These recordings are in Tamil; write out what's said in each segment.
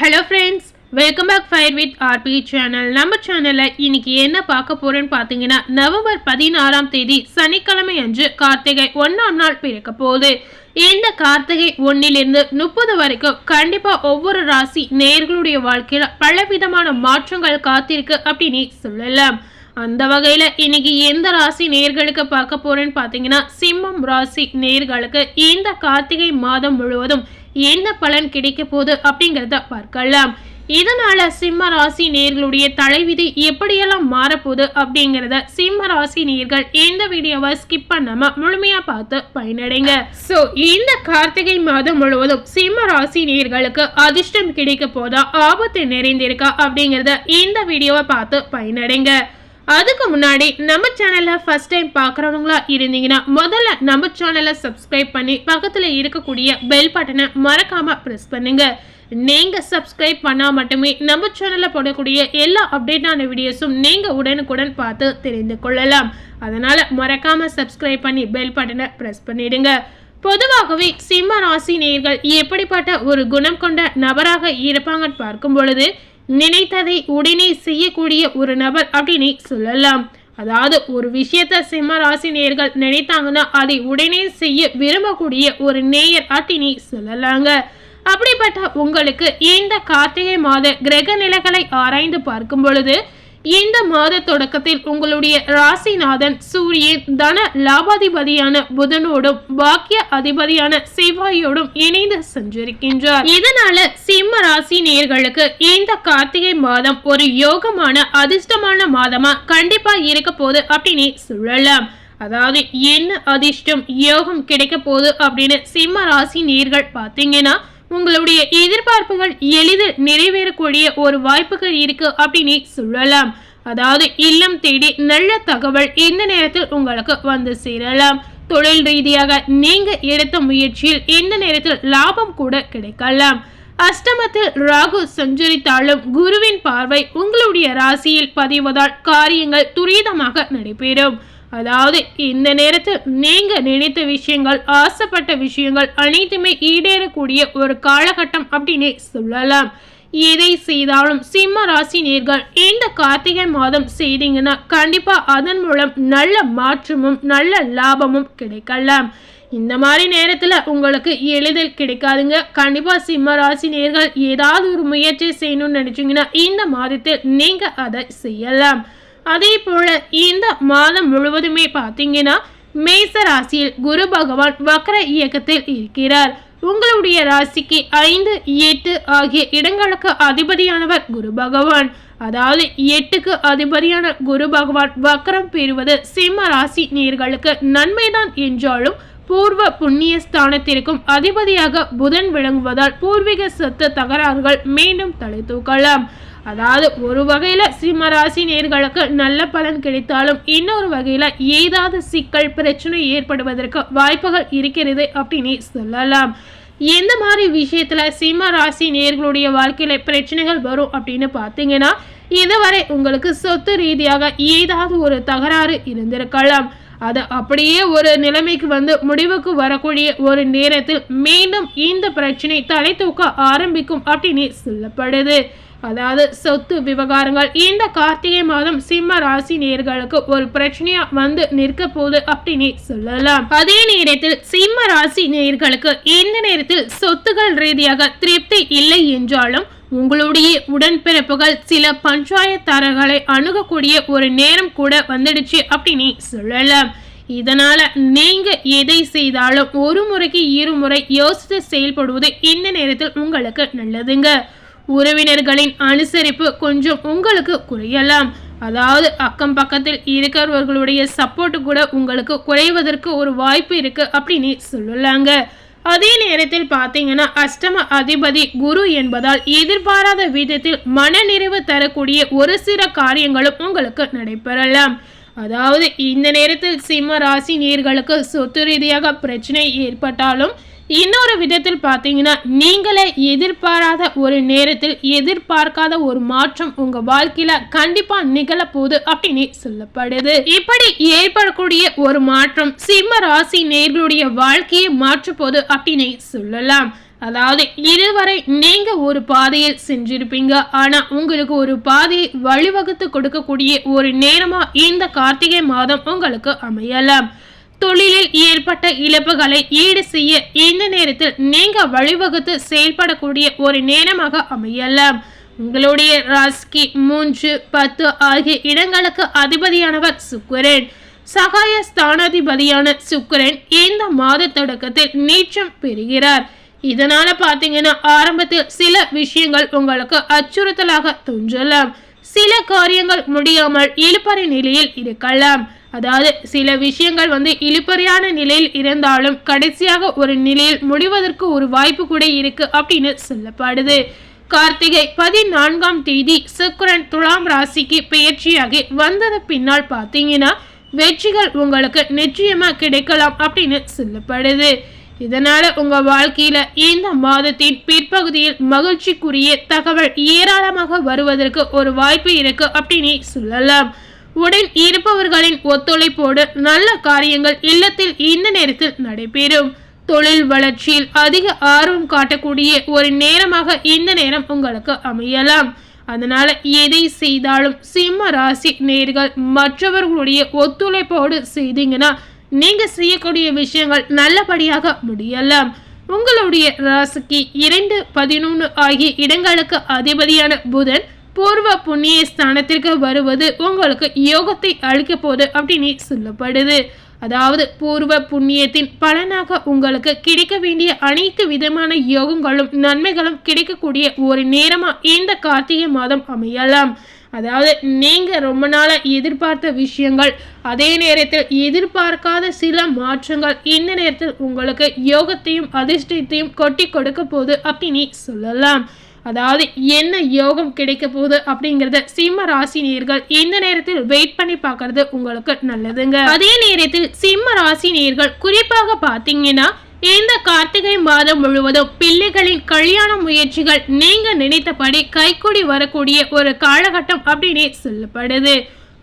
Hello friends welcome back fire with R P channel நம்ம சேனலில் இன்னைக்கு என்ன பார்க்க போகிறேன்னு பார்த்தீங்கன்னா நவம்பர் பதினாறாம் தேதி சனிக்கிழமை அன்று கார்த்திகை ஒன்றாம் நாள் பிறக்க போகுது. இந்த கார்த்திகை ஒன்னிலிருந்து முப்பது வரைக்கும் கண்டிப்பாக ஒவ்வொரு ராசி நேர்களுடைய வாழ்க்கையில் பலவிதமான மாற்றங்கள் காத்திருக்கு அப்படின்னு சொல்லலாம். அந்த வகையில் இன்னைக்கு எந்த ராசி நேர்களுக்கு பார்க்க போகிறேன்னு பார்த்தீங்கன்னா சிம்மம் ராசி நேர்களுக்கு இந்த கார்த்திகை மாதம் முழுவதும் என்ன பலன் கிடைக்க போகுது அப்படிங்கிறத பார்க்கலாம். இதனால சிம்ம ராசி நேர்களுடைய தலைவிதி எப்படியெல்லாம் மாறப்போகுது அப்படிங்கிறத சிம்ம ராசி நேர்கள் இந்த வீடியோவை ஸ்கிப் பண்ணாம முழுமையா பார்த்து பயனடைங்க. சோ இந்த கார்த்திகை மாதம் முழுவதும் சிம்ம ராசி நேர்களுக்கு அதிர்ஷ்டம் கிடைக்க போதா? ஆபத்து நிறைந்திருக்கா அப்படிங்கிறத இந்த வீடியோவை பார்த்து பயனடைங்க. அதுக்கு முன்னாடி நம்ம சேனலை ஃபஸ்ட் டைம் பார்க்குறவங்களா இருந்தீங்கன்னா முதல்ல நம்ம சேனலை சப்ஸ்கிரைப் பண்ணி பக்கத்தில் இருக்கக்கூடிய பெல் பட்டனை மறக்காமல் ப்ரெஸ் பண்ணுங்கள் நீங்கள் சப்ஸ்கிரைப் பண்ணால் மட்டுமே நம்ம சேனலில் போடக்கூடிய எல்லா அப்டேட்டான வீடியோஸும் நீங்கள் உடனுக்குடன் பார்த்து தெரிந்து கொள்ளலாம். அதனால் மறக்காமல் சப்ஸ்கிரைப் பண்ணி பெல் பட்டனை ப்ரெஸ் பண்ணிவிடுங்க பொதுவாகவே சிம்ம ராசி நேர்கள் எப்படிப்பட்ட ஒரு குணம் கொண்ட நபராக இருப்பாங்கன்னு பார்க்கும் பொழுது நினைத்ததை உடனே செய்யக்கூடிய ஒரு நபர் அப்படின்னு சொல்லலாம். அதாவது ஒரு விஷயத்த சிம்ம நினைத்தாங்கன்னா அதை உடனே செய்ய விரும்பக்கூடிய ஒரு நேயர் அப்படின்னு சொல்லலாங்க. அப்படிப்பட்ட உங்களுக்கு இந்த கார்த்திகை மாத கிரக நிலைகளை ஆராய்ந்து பார்க்கும் பொழுது இந்த மாத தொடக்கத்தில் உங்களுடைய ராசிநாதன் சூரியன் தன லாபாதிபதியான புதனோடும் பாக்கிய அதிபதியான செவ்வாயோடும் இணைந்து சென்றிருக்கின்றார் இதனால சிம்ம ராசி நேர்களுக்கு இந்த கார்த்திகை மாதம் ஒரு யோகமான அதிர்ஷ்டமான மாதமா கண்டிப்பா இருக்க போகுது அப்படின்னு சொல்லலாம். அதாவது என்ன அதிர்ஷ்டம் யோகம் கிடைக்க போகுது அப்படின்னு சிம்ம ராசி நேர்கள் பார்த்தீங்கன்னா உங்களுடைய எதிர்பார்ப்புகள் எளிதில் நிறைவேறக்கூடிய ஒரு வாய்ப்புகள் இருக்கு அப்படின்னு சொல்லலாம். அதாவது இல்லம் தேடி நல்ல தகவல் இந்த நேரத்தில் உங்களுக்கு வந்து சேரலாம். தொழில் ரீதியாக நீங்க எடுத்த முயற்சியில் இந்த நேரத்தில் லாபம் கூட கிடைக்கலாம். அஷ்டமத்தில் ராகு சஞ்சரித்தாலும் குருவின் பார்வை உங்களுடைய ராசியில் பதிவதால் காரியங்கள் துரிதமாக நடைபெறும். அதாவது இந்த நேரத்தில் நீங்கள் நினைத்த விஷயங்கள் ஆசைப்பட்ட விஷயங்கள் அனைத்துமே ஈடேறக்கூடிய ஒரு காலகட்டம் அப்படின்னு சொல்லலாம். எதை செய்தாலும் சிம்ம ராசி நேர்கள் இந்த கார்த்திகை மாதம் செய்தீங்கன்னா கண்டிப்பாக அதன் மூலம் நல்ல மாற்றமும் நல்ல லாபமும் கிடைக்கலாம். இந்த மாதிரி நேரத்தில் உங்களுக்கு எளிதில் கிடைக்காதுங்க. கண்டிப்பாக சிம்ம ராசி நேர்கள் ஏதாவது ஒரு முயற்சி செய்யணும்னு நினச்சிங்கன்னா இந்த மாதத்தில் நீங்கள் அதை செய்யலாம். அதே போல இந்த மாதம் முழுவதுமே பார்த்தீங்கன்னா மேச ராசியில் குரு பகவான் வக்ர இயக்கத்தில் இருக்கிறார். உங்களுடைய ராசிக்கு ஐந்து எட்டு ஆகிய இடங்களுக்கு அதிபதியானவர் குரு பகவான். அதாவது எட்டுக்கு அதிபதியான குரு பகவான் வக்ரம் பெறுவது சிம்ம ராசி நேர்களுக்கு நன்மைதான் என்றாலும் பூர்வ புண்ணிய ஸ்தானத்திற்கும் அதிபதியாக புதன் விளங்குவதால் பூர்வீக சொத்து தகராறுகள் மீண்டும் தலை தூக்கலாம். அதாவது ஒரு வகையில் சிம்ம ராசி நேர்களுக்கு நல்ல பலன் கிடைத்தாலும் இன்னொரு வகையில் ஏதாவது சிக்கல் பிரச்சனை ஏற்படுவதற்கு வாய்ப்புகள் இருக்கிறது அப்படின்னு சொல்லலாம். எந்த மாதிரி விஷயத்தில் சிம்ம ராசி நேர்களுடைய வாழ்க்கையில் பிரச்சனைகள் வரும் அப்படின்னு பார்த்தீங்கன்னா இதுவரை உங்களுக்கு சொத்து ரீதியாக ஏதாவது ஒரு தகராறு இருந்திருக்கலாம். அது அப்படியே ஒரு நிலைமைக்கு வந்து முடிவுக்கு வரக்கூடிய ஒரு நேரத்தில் மீண்டும் இந்த பிரச்சனை தலை தூக்க ஆரம்பிக்கும் அப்படின்னு சொல்லப்படுது. அதாவது சொத்து விவகாரங்கள். இந்த கார்த்திகை மாதம் சிம்ம ராசி நேர்களுக்கு ஒரு பிரச்சனையா வந்து நிற்க போகுது அப்படின்னு சொல்லலாம். அதே நேரத்தில் சிம்ம ராசி நேர்களுக்கு இந்த நேரத்தில் சொத்துகள் ரீதியாக திருப்தி இல்லை என்றாலும் உங்களுடைய உடன்பிறப்புகள் சில பஞ்சாயத்தாரர்களை அணுகக்கூடிய ஒரு நேரம் கூட வந்துடுச்சு அப்படின்னு சொல்லலாம். இதனால நீங்க எதை செய்தாலும் ஒரு முறைக்கு இருமுறை யோசித்து செயல்படுவது இந்த நேரத்தில் உங்களுக்கு நல்லதுங்க. உறவினர்களின் அனுசரிப்பு கொஞ்சம் உங்களுக்கு குறையலாம். அதாவது அக்கம் பக்கத்தில் இருக்கிறவர்களுடைய சப்போர்ட் கூட உங்களுக்கு குறைவதற்கு ஒரு வாய்ப்பு இருக்கு அப்படின்னு சொல்லலாங்க. அதே நேரத்தில் பார்த்தீங்கன்னா அஷ்டம அதிபதி குரு என்பதால் எதிர்பாராத விதத்தில் மனநிறைவு தரக்கூடிய ஒரு சில காரியங்களும் உங்களுக்கு நடைபெறலாம். அதாவது இந்த நேரத்தில் சிம்ம ராசி நீர்களுக்கு சொத்து ரீதியாக பிரச்சனை ஏற்பட்டாலும் இன்னொரு விதத்தில் பார்த்தீங்கன்னா நீங்களே எதிர்பாராத ஒரு நேரத்தில் எதிர்பார்க்காத ஒரு மாற்றம் உங்க வாழ்க்கையில கண்டிப்பா நிகழப்போகுது அப்படின்னு சொல்லப்படுது. இப்படி ஏற்படக்கூடிய ஒரு மாற்றம் சிம்ம ராசி நேர்களுடைய வாழ்க்கையை மாற்றப்போகுது அப்படின்னு சொல்லலாம். அதாவது இதுவரை நீங்க ஒரு பாதையில் செஞ்சிருப்பீங்க ஆனா உங்களுக்கு ஒரு பாதையை வழிவகுத்து கொடுக்கக்கூடிய ஒரு நேரமா இந்த கார்த்திகை மாதம் உங்களுக்கு அமையலாம். தொழிலில் ஏற்பட்ட இழப்புகளை ஈடு செய்ய இந்த நேரத்தில் நீங்க வழிவகுத்து செயல்படக்கூடிய ஒரு நேரமாக அமையலாம். உங்களுடைய ராசிக்கு மூன்று பத்து ஆகிய இடங்களுக்கு அதிபதியானவர் சுக்கரன். சகாய ஸ்தானாதிபதியான சுக்கரன் இந்த மாத தொடக்கத்தில் நீச்சம் பெறுகிறார். இதனால பாத்தீங்கன்னா ஆரம்பத்தில் சில விஷயங்கள் உங்களுக்கு அச்சுறுத்தலாக தோன்றலாம். சில காரியங்கள் முடியாமல் இழுப்பறை நிலையில் இருக்கலாம். அதாவது சில விஷயங்கள் வந்து இழுப்பறையான நிலையில் இருந்தாலும் கடைசியாக ஒரு நிலையில் முடிவதற்கு ஒரு வாய்ப்பு கூட இருக்கு அப்படின்னு சொல்லப்படுது. கார்த்திகை பதினான்காம் தேதி சுக்கரன் துலாம் ராசிக்கு பயிற்சியாகி வந்தது பின்னால் பார்த்தீங்கன்னா வெற்றிகள் உங்களுக்கு நிச்சயமாக கிடைக்கலாம் அப்படின்னு சொல்லப்படுது. இதனால உங்க வாழ்க்கையில இந்த மாதத்தின் பிற்பகுதியில் மகிழ்ச்சிக்குரிய தகவல் ஏராளமாக வருவதற்கு ஒரு வாய்ப்பு இருக்கு அப்படின்னு சொல்லலாம். உடன் இருப்பவர்களின் ஒத்துழைப்போடு நல்ல காரியங்கள் இல்லத்தில் இந்த நேரத்தில் நடைபெறும். தொழில் வளர்ச்சியில் அதிக ஆர்வம் காட்டக்கூடிய ஒரு நேரமாக இந்த நேரம் உங்களுக்கு அமையலாம். அதனால எதை செய்தாலும் சிம்ம ராசி நேர்கள் மற்றவர்களுடைய ஒத்துழைப்போடு செய்தீங்கன்னா நீங்கள் செய்யக்கூடிய விஷயங்கள் நல்லபடியாக முடியலாம். உங்களுடைய ராசிக்கு இரண்டு பதினொன்று ஆகிய இடங்களுக்கு அதிபதியான புதன் பூர்வ புண்ணிய ஸ்தானத்திற்கு வருவது உங்களுக்கு யோகத்தை அளிக்க போது அப்படின்னு சொல்லப்படுது. அதாவது பூர்வ புண்ணியத்தின் பலனாக உங்களுக்கு கிடைக்க வேண்டிய அனைத்து விதமான யோகங்களும் நன்மைகளும் கிடைக்கக்கூடிய ஒரு நேரமாக இந்த கார்த்திகை மாதம் அமையலாம். அதாவது நீங்கள் ரொம்ப நாளாக எதிர்பார்த்த விஷயங்கள் அதே நேரத்தில் எதிர்பார்க்காத சில மாற்றங்கள் இந்த நேரத்தில் உங்களுக்கு யோகத்தையும் அதிர்ஷ்டத்தையும் கொட்டி கொடுக்க போகுது அப்படின்னு சொல்லலாம். அதாவது என்ன யோகம் கிடைக்க போகுது அப்படிங்கிறத சிம்ம ராசினியர்கள் இந்த நேரத்தில் வெயிட் பண்ணி பார்க்கறது உங்களுக்கு நல்லதுங்க. அதே நேரத்தில் சிம்ம ராசினியர்கள் குறிப்பாக பார்த்தீங்கன்னா இந்த கார்த்திகை மாதம் முழுவதும் பிள்ளைகளின் கல்யாண முயற்சிகள் நீங்க நினைத்தபடி கைக்கூடி வரக்கூடிய ஒரு காலகட்டம் அப்படின்னு சொல்லப்படுது.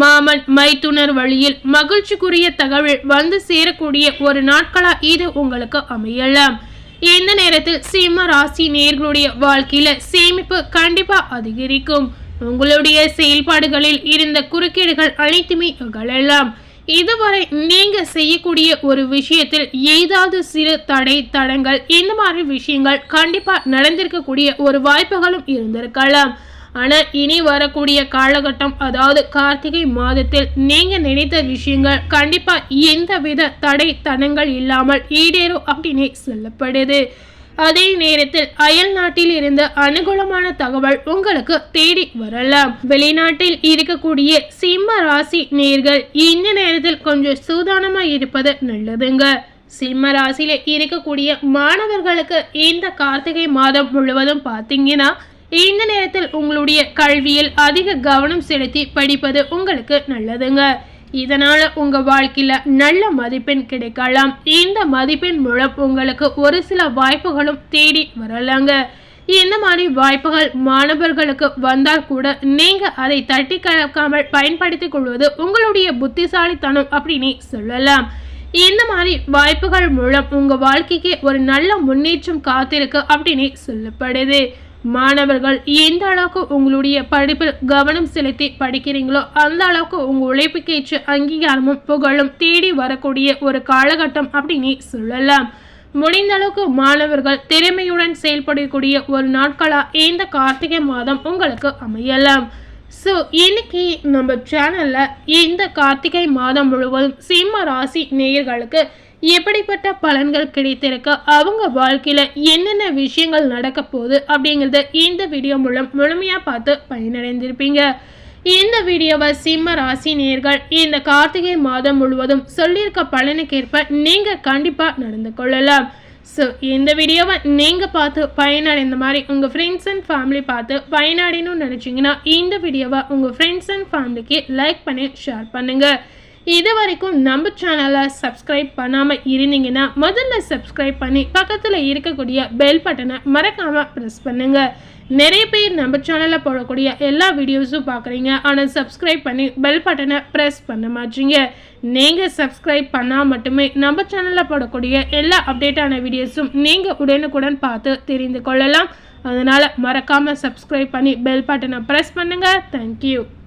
மாமன் மைத்துனர் வழியில் மகிழ்ச்சிக்குரிய தகவல் வந்து சேரக்கூடிய ஒரு நாட்களா இது உங்களுக்கு அமையலாம். இந்த நேரத்தில் சிம்ம ராசி நேர்களுடைய வாழ்க்கையில சேமிப்பு கண்டிப்பா அதிகரிக்கும். உங்களுடைய செயல்பாடுகளில் இருந்த குறுக்கீடுகள் அனைத்துமே அகலலாம். இதுவரை நீங்க செய்யக்கூடிய ஒரு விஷயத்தில் ஏதாவது சிறு தடை தடங்கள் இந்த மாதிரி விஷயங்கள் கண்டிப்பா நடந்திருக்கக்கூடிய ஒரு வாய்ப்புகளும் இருந்திருக்கலாம். ஆனால் இனி வரக்கூடிய காலகட்டம் அதாவது கார்த்திகை மாதத்தில் நீங்கள் நினைத்த விஷயங்கள் கண்டிப்பாக எந்த வித தடை தடங்கள் இல்லாமல் ஈடேறும் அப்படின்னு சொல்லப்படுது. அதே நேரத்தில் அயல் நாட்டில் இருந்து அனுகூலமான தகவல் உங்களுக்கு தேடி வரலாம். வெளிநாட்டில் இருக்கக்கூடிய சிம்ம ராசி நேர்கள் இந்த நேரத்தில் கொஞ்சம் சூதானமா இருப்பது நல்லதுங்க. சிம்ம ராசியில இருக்கக்கூடிய மாணவர்களுக்கு இந்த கார்த்திகை மாதம் முழுவதும் பார்த்தீங்கன்னா இந்த நேரத்தில் உங்களுடைய கல்வியில் அதிக கவனம் செலுத்தி படிப்பது உங்களுக்கு நல்லதுங்க. இதனால் உங்கள் வாழ்க்கையில் நல்ல மதிப்பெண் கிடைக்கலாம். இந்த மதிப்பெண் மூலம் உங்களுக்கு ஒரு சில வாய்ப்புகளும் தேடி வரலாங்க. இந்த மாதிரி வாய்ப்புகள் மாணவர்களுக்கு வந்தால் கூட நீங்கள் அதை தட்டி கலக்காமல் பயன்படுத்திக் கொள்வது உங்களுடைய புத்திசாலித்தனம் அப்படின்னு சொல்லலாம். இந்த மாதிரி வாய்ப்புகள் மூலம் உங்கள் வாழ்க்கைக்கு ஒரு நல்ல முன்னேற்றம் காத்திருக்கு அப்படின்னு சொல்லப்படுது. மாணவர்கள் எந்த அளவுக்கு உங்களுடைய படிப்பில் கவனம் செலுத்தி படிக்கிறீங்களோ அந்த அளவுக்கு உங்க உழைப்புக்கேற்ற அங்கீகாரமும் புகழும் தேடி வரக்கூடிய ஒரு காலகட்டம் அப்படின்னு சொல்லலாம். முடிந்த அளவுக்கு மாணவர்கள் திறமையுடன் செயல்படக்கூடிய ஒரு நாட்களா இந்த கார்த்திகை மாதம் உங்களுக்கு அமையலாம். ஸோ இன்னைக்கு நம்ம சேனலில் இந்த கார்த்திகை மாதம் முழுவதும் சிம்ம ராசி நேயர்களுக்கு எப்படிப்பட்ட பலன்கள் கிடைத்திருக்க? அவங்க வாழ்க்கையில் என்னென்ன விஷயங்கள் நடக்க போகுது அப்படிங்கிறத இந்த வீடியோ மூலம் முழுமையாக பார்த்து பயனடைந்திருப்பீங்க. இந்த வீடியோவை சிம்ம ராசி நேர்கள் இந்த கார்த்திகை மாதம் முழுவதும் சொல்லியிருக்க பலனுக்கேற்ப நீங்கள் கண்டிப்பாக நடந்து கொள்ளலாம். ஸோ இந்த வீடியோவை நீங்கள் பார்த்து பயனடைந்த மாதிரி உங்கள் ஃப்ரெண்ட்ஸ் அண்ட் ஃபேமிலி பார்த்து பயனடையணும்னு நினச்சிங்கன்னா இந்த வீடியோவை உங்கள் ஃப்ரெண்ட்ஸ் அண்ட் ஃபேமிலிக்கு லைக் பண்ணி ஷேர் பண்ணுங்கள் இது வரைக்கும் நம்ம சேனலை சப்ஸ்கிரைப் பண்ணாமல் இருந்தீங்கன்னா முதல்ல சப்ஸ்கிரைப் பண்ணி பக்கத்தில் இருக்கக்கூடிய பெல் பட்டனை மறக்காமல் ப்ரெஸ் பண்ணுங்கள் நிறைய பேர் நம்ம சேனலில் போடக்கூடிய எல்லா வீடியோஸும் பார்க்குறீங்க ஆனால் சப்ஸ்கிரைப் பண்ணி பெல் பட்டனை ப்ரெஸ் பண்ண மாட்டீங்க. நீங்கள் சப்ஸ்கிரைப் பண்ணால் மட்டுமே நம்ம சேனலில் போடக்கூடிய எல்லா அப்டேட்டான வீடியோஸும் நீங்கள் உடனுக்குடன் பார்த்து தெரிந்து கொள்ளலாம். அதனால் மறக்காமல் சப்ஸ்கிரைப் பண்ணி பெல் பட்டனை ப்ரெஸ் பண்ணுங்கள் தேங்க்யூ